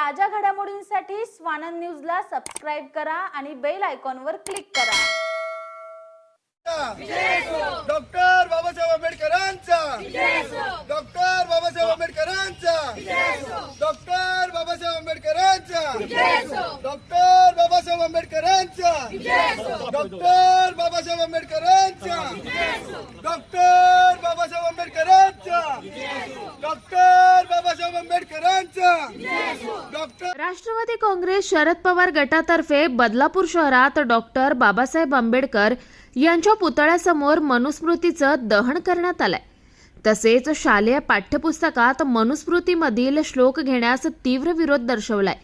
ताज्या घडामोडींसाठी स्वानंद न्यूजला सबस्क्राईब करा आणि बेल आयकॉनवर क्लिक करा. डॉक्टर बाबासाहेब आंबेडकरांचा. डॉक्टर बाबासाहेब आंबेडकरांचा. डॉक्टर बाबासाहेब आंबेडकरांचा. डॉक्टर बाबासाहेब आंबेडकरांचा. डॉक्टर बाबासाहेब आंबेडकरांचा. डॉक्टर बाबासाहेब आंबेडकरांचा. डॉक्टर बाबासाहेब आंबेडकरांचा. डॉक्टर राष्ट्रवादी काँग्रेस शरद पवार गटातर्फे बदलापूर शहरात डॉक्टर बाबासाहेब आंबेडकर यांच्या पुतळ्यासमोर मनुस्मृतीचं दहन करण्यात आलंय. तसेच शालेय पाठ्यपुस्तकात मनुस्मृतीमधील श्लोक घेण्यास तीव्र विरोध दर्शवलाय.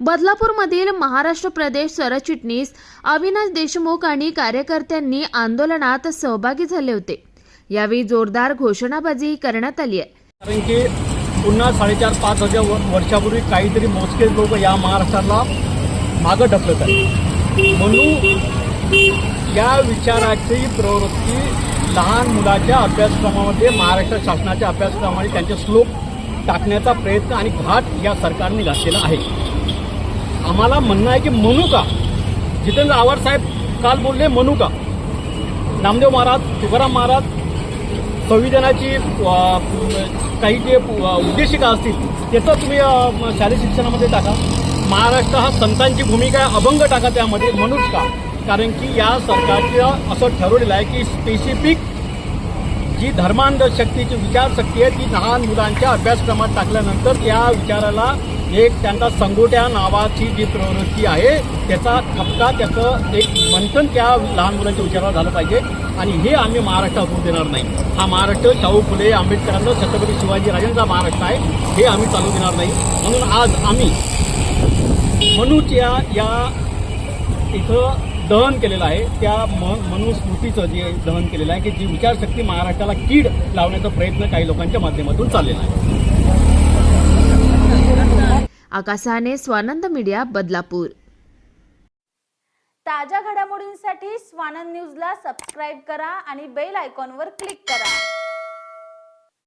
बदलापूरमधील महाराष्ट्र प्रदेश सरचिटणीस अविनाश देशमुख आणि कार्यकर्त्यांनी आंदोलनात सहभागी झाले होते. यावेळी जोरदार घोषणाबाजी करण्यात आली आहे. कारण की पुन्हा साडेचार पाच हजार वर्षापूर्वी काहीतरी मोजकेच लोक या महाराष्ट्राला मागं ढकलत आहेत. म्हणून या विचाराची प्रवृत्ती लहान मुलाच्या अभ्यासक्रमामध्ये महाराष्ट्र शासनाच्या अभ्यासक्रमामध्ये त्यांचे श्लोक टाकण्याचा प्रयत्न आणि घाट या सरकारने घातलेला आहे. आम्हाला म्हणणं आहे की म्हणू का जितेंद्र आव्हाड साहेब काल बोलले म्हणू का नामदेव महाराज तुकाराम महाराज संविधानाची काही जे उद्देशिका असतील त्याचं तुम्ही शालेय शिक्षणामध्ये टाका. महाराष्ट्र हा संतांची भूमिका आहे, अभंग टाका त्यामध्ये म्हणूच का? कारण की या सरकारचं असं ठरवलेलं आहे की स्पेसिफिक जी धर्मांध शक्तीची विचारशक्ती आहे ती लहान मुलांच्या अभ्यासक्रमात टाकल्यानंतर या विचाराला एक त्यांचा संगोट्या नावाची जी प्रवृत्ती आहे त्याचा ठपका त्याचं एक मंथन त्या लहान मुलांच्या विचारावर झालं पाहिजे. आणि हे आम्ही महाराष्ट्रात होऊ देणार नाही. हा महाराष्ट्र शाहू फुले आंबेडकरांचा छत्रपती शिवाजीराजांचा महाराष्ट्र आहे हे आम्ही चालू देणार नाही. म्हणून आज आम्ही मनूच्या या इथं दहन केलेलं आहे. त्या म मनुस्मृतीचं जे दहन केलेलं आहे की जी विचारशक्ती महाराष्ट्राला कीड लावण्याचा प्रयत्न काही लोकांच्या माध्यमातून चाललेला आहे. आकाशाने स्वानंद मीडिया बदलापूर. ताज्या घडामोडींसाठी स्वानंद न्यूजला सबस्क्राईब करा आणि बेल आयकॉनवर क्लिक करा.